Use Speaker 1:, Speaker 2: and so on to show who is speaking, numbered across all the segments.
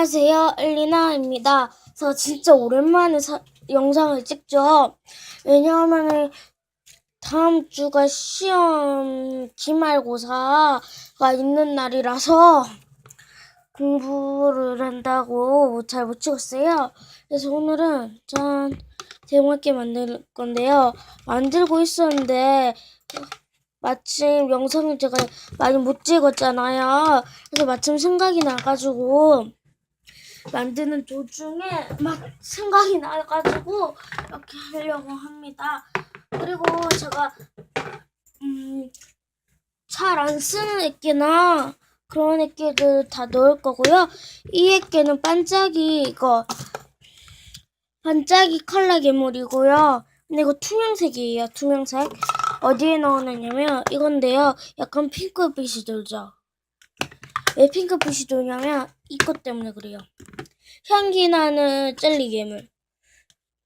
Speaker 1: 안녕하세요, 엘리나입니다. 저 진짜 오랜만에 사- 영상을 찍죠. 왜냐하면 다음 주가 시험 기말고사가 있는 날이라서 공부를 한다고 잘 못 찍었어요. 그래서 오늘은 짠 재밌게 만들 건데요. 만들고 있었는데 마침 영상을 제가 많이 못 찍었잖아요. 그래서 마침 생각이 나가지고 만드는 도중에 막 생각이 나가지고 이렇게 하려고 합니다. 그리고 제가 음, 잘 안 쓰는 액계나 그런 액계들 다 넣을 거고요. 이 액계는 반짝이 이거 반짝이 컬러 괴물이고요. 근데 이거 투명색이에요. 투명색. 어디에 넣어놨냐면 이건데요. 약간 핑크빛이 돌죠. 왜 핑크빛이 도냐면 이것 때문에 그래요. 향기 나는 젤리 괴물.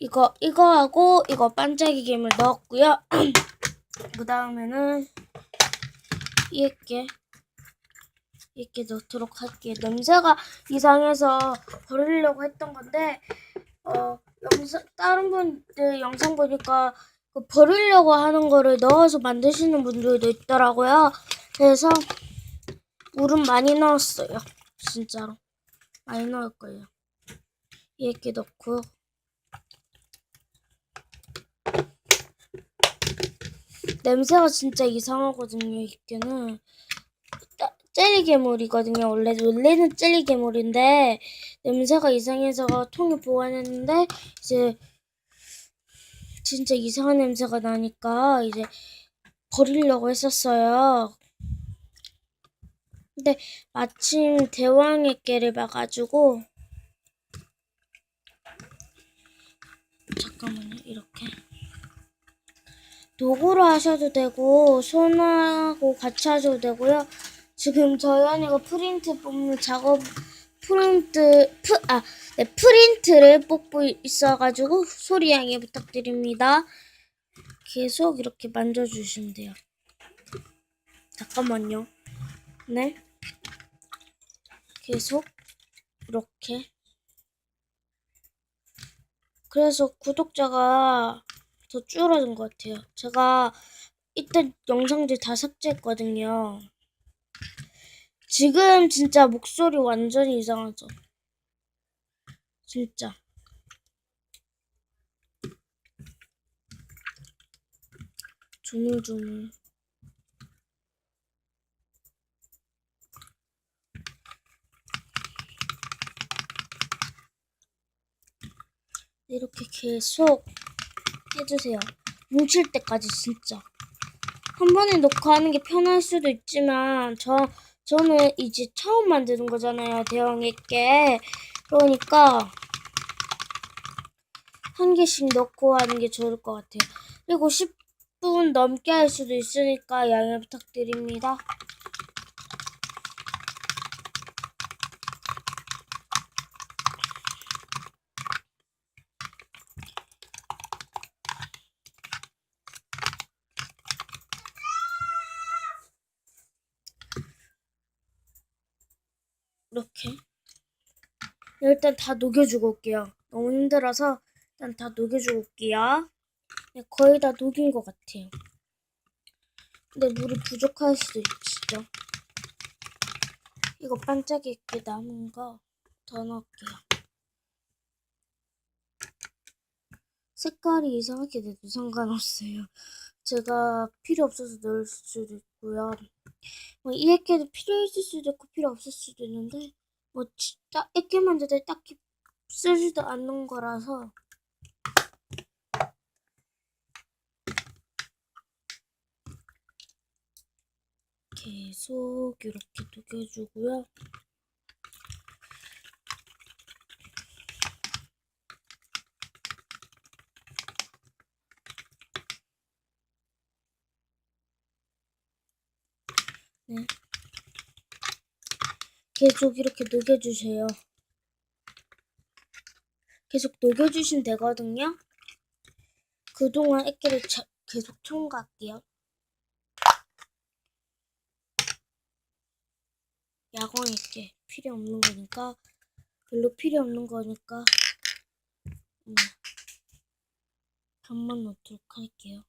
Speaker 1: 이거 이거하고 이거 반짝이 괴물 넣었고요. 그 다음에는 이렇게 이렇게 넣도록 할게요. 냄새가 이상해서 버리려고 했던 건데 어 영상 다른 분들 영상 보니까 그 버리려고 하는 거를 넣어서 만드시는 분들도 있더라고요. 그래서 물은 많이 넣었어요. 진짜로. 많이 넣을 거예요. 이렇게 넣고. 냄새가 진짜 이상하거든요, 이게는. 젤리 괴물이거든요. 원래, 원래는 젤리 괴물인데, 냄새가 이상해서 통에 보관했는데, 이제, 진짜 이상한 냄새가 나니까, 이제, 버리려고 했었어요. 근데 마침 대왕의 깨를 봐가지고 잠깐만요 이렇게. 도구로 하셔도 되고 손하고 같이 하셔도 되고요. 지금 언니가 프린트 뽑는 작업 프린트 프, 아, 네, 프린트를 뽑고 있어가지고 소리 양해 부탁드립니다. 계속 이렇게 만져주시면 돼요. 잠깐만요. 네 계속 이렇게 그래서 구독자가 더 줄어든 것 같아요. 제가 이때 영상들 다 삭제했거든요. 지금 진짜 목소리 완전히 이상하죠? 진짜. 조물조물. 이렇게 계속 해주세요. 뭉칠 때까지 진짜. 한 번에 넣고 하는 게 편할 수도 있지만 저 저는 이제 처음 만드는 거잖아요. 대왕에게 그러니까 한 개씩 넣고 하는 게 좋을 것 같아요. 그리고 10분 넘게 할 수도 있으니까 양해 부탁드립니다. 이렇게 일단 다 녹여주고 올게요. 너무 힘들어서 일단 다 녹여주고 올게요. 네, 거의 다 녹인 것 같아요. 근데 물이 부족할 수도 있죠. 이거 반짝이게 남은 거 더 넣을게요. 색깔이 이상하게 돼도 상관없어요. 제가 필요 없어서 넣을 수도 있고요. 뭐 이 액계도 필요했을 수도 있고 필요 없을 수도 있는데 뭐 진짜 액계 만들 때 딱히 쓰지도 않는 거라서 계속 이렇게 녹여주고요. 네. 계속 이렇게 녹여주세요. 계속 녹여주시면 되거든요. 그동안 액기를 자, 계속 첨가할게요. 야광 액기 필요 없는 거니까 별로 필요 없는 거니까 음, 반만 넣도록 할게요.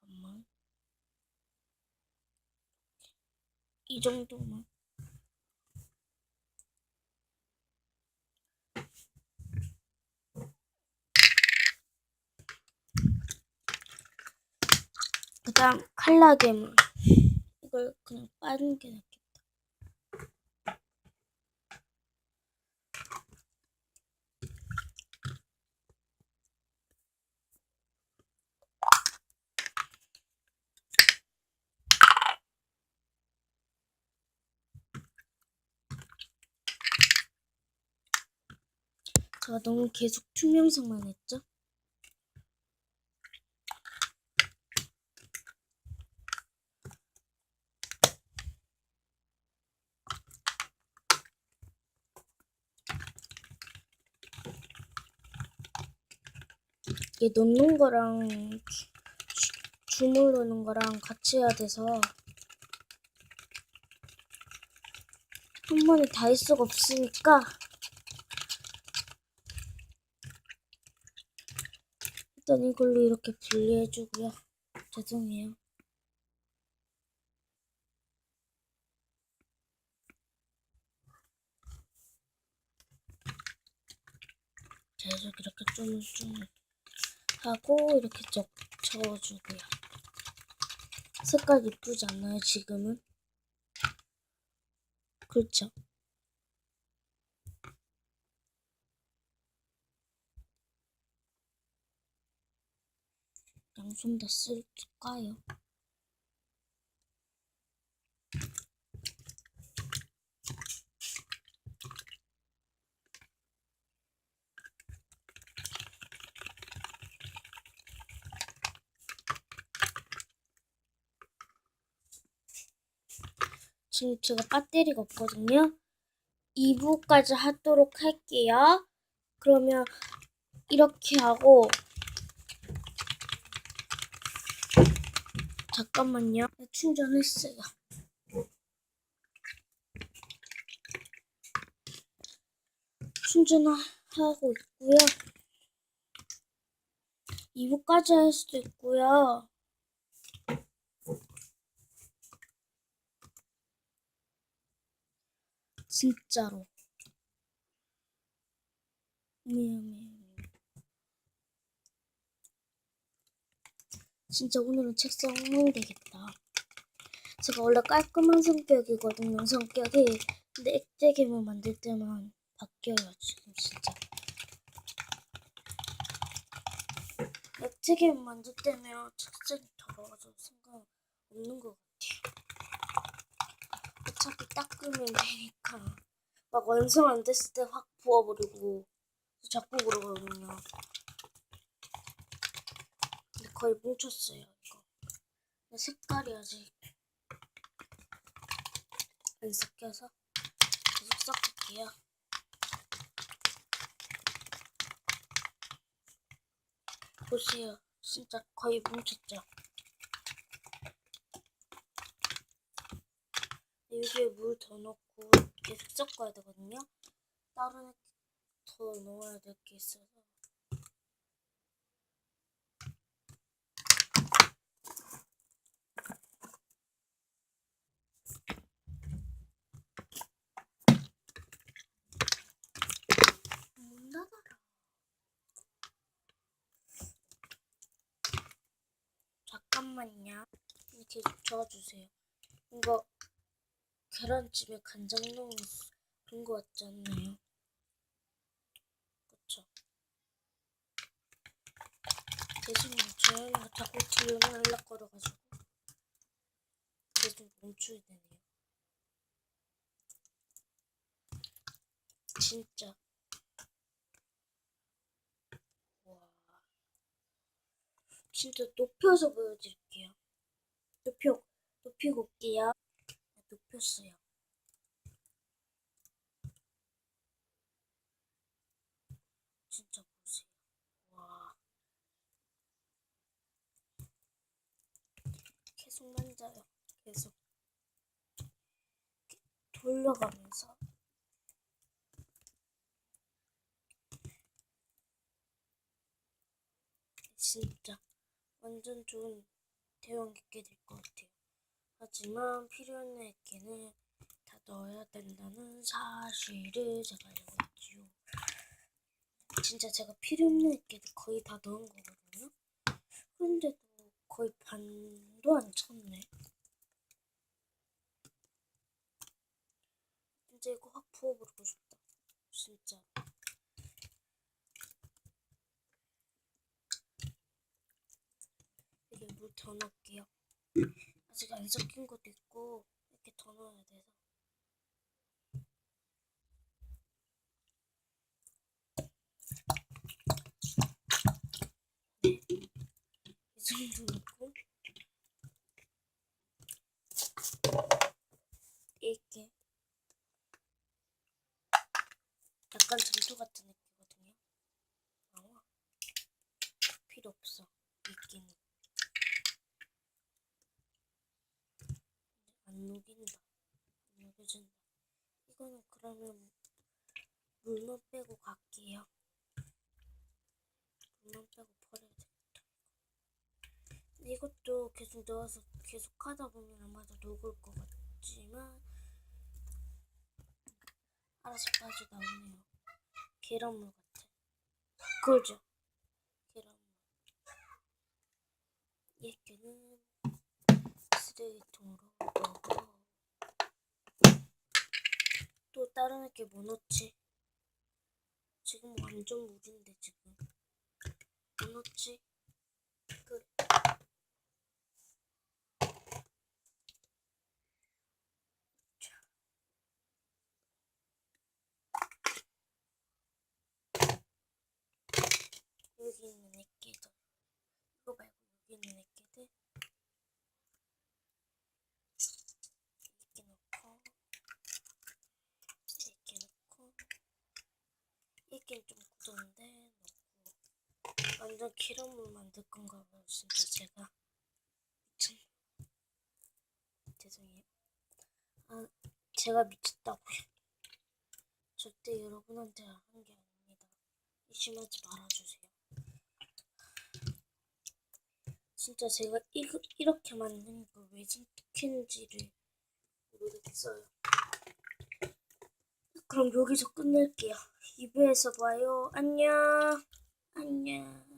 Speaker 1: 반만. 이 정도만. 그 다음 칼라게물. 이걸 그냥 빠는 게 낫겠다. 제가 너무 계속 투명성만 했죠? 이게 넣는 거랑 주- 주- 주물르는 거랑 같이 해야 돼서 한 번에 다 할 수가 없으니까 일단 이걸로 이렇게 분리해주고요. 죄송해요. 계속 이렇게 쪼물쪼물 하고 이렇게 적, 적어주고요. 색깔 이쁘지 않나요, 지금은? 그렇죠? 양손 다 쓸까요? 지금 제가 배터리가 없거든요. 2부까지 하도록 할게요. 그러면 이렇게 하고 잠깐만요. 네, 충전했어요. 충전하고 있고요. 2부까지 할 수도 있고요. 진짜로. 미안해. 진짜 오늘은 책상 엉망이 되겠다. 제가 원래 깔끔한 성격이거든요, 성격이. 근데 액체 괴물 만들 때만 바뀌어요, 지금 진짜. 액체 괴물 만들 때면 책상이 더러워져 상관없는 것 같아요. 어차피 닦으면 되니까. 막 완성 안 됐을 때 확 부어버리고. 자꾸 그러거든요. 근데 거의 뭉쳤어요, 이거. 색깔이 아직 안 섞여서 계속 섞을게요. 보세요. 진짜 거의 뭉쳤죠? 여기에 물 더 넣고 계속 섞어야 되거든요. 다른 더 넣어야 될 게 있어서. 잠깐만요. 이렇게 저어주세요. 이거 계란찜에 간장 넣은 거 같지 않나요? 그쵸? 죄송해요. 저희가 자꾸 뒤로 연락거려가지고 계속 멈추게 되네요. 진짜. 와. 진짜 높여서 보여드릴게요. 높여, 높이고 올게요. 높였어요. 진짜 보세요. 와. 계속 만져요. 계속. 돌려가면서.
Speaker 2: 진짜 완전 좋은 대형 있게 될 것 같아요. 하지만 필요한 액계는 다 넣어야 된다는 사실을 제가 알고 있지요. 진짜 제가 필요 없는 액계를 거의 다 넣은 거거든요. 그런데도 거의 반도 안 찼네. 진짜 이거 확 부어버리고 싶다. 진짜. 이게 물 더 넣을게요. 아직 안 섞인 것도 있고 이렇게 더 넣어야 돼서. 네. 이 정도 넣고 이렇게 약간 점토 같은 느낌이거든요. 나와. 필요 없어. 있기는. 안 녹인다. 안 녹여준다. 이거는 그러면 물만 빼고 갈게요. 물만 빼고 버려야 되겠다. 이것도 계속 넣어서 계속 하다 보면 아마도 녹을 것 같지만 알아서 빠져나오네요. 계란물 같아. 그죠? 계란물. 얘께는 쓰레기통으로 넣고 또 다른 게뭐 넣지? 지금 완전 물인데 지금. 뭐 넣지? 그 여기 있는 애기들. 이거 말고 여기 있는 애기들 이렇게 넣고 이렇게 넣고 이렇게 좀 굳었는데 넣고 완전 기름물 건가 봐요 진짜 제가 미친 죄송해요 아 제가 미쳤다고요 절대 여러분한테 한 게 아닙니다 의심하지 말아주세요 진짜 제가 이, 이렇게 만든 걸왜 선택했는지를 모르겠어요. 그럼 여기서 끝낼게요. 2부에서 봐요. 안녕. 안녕.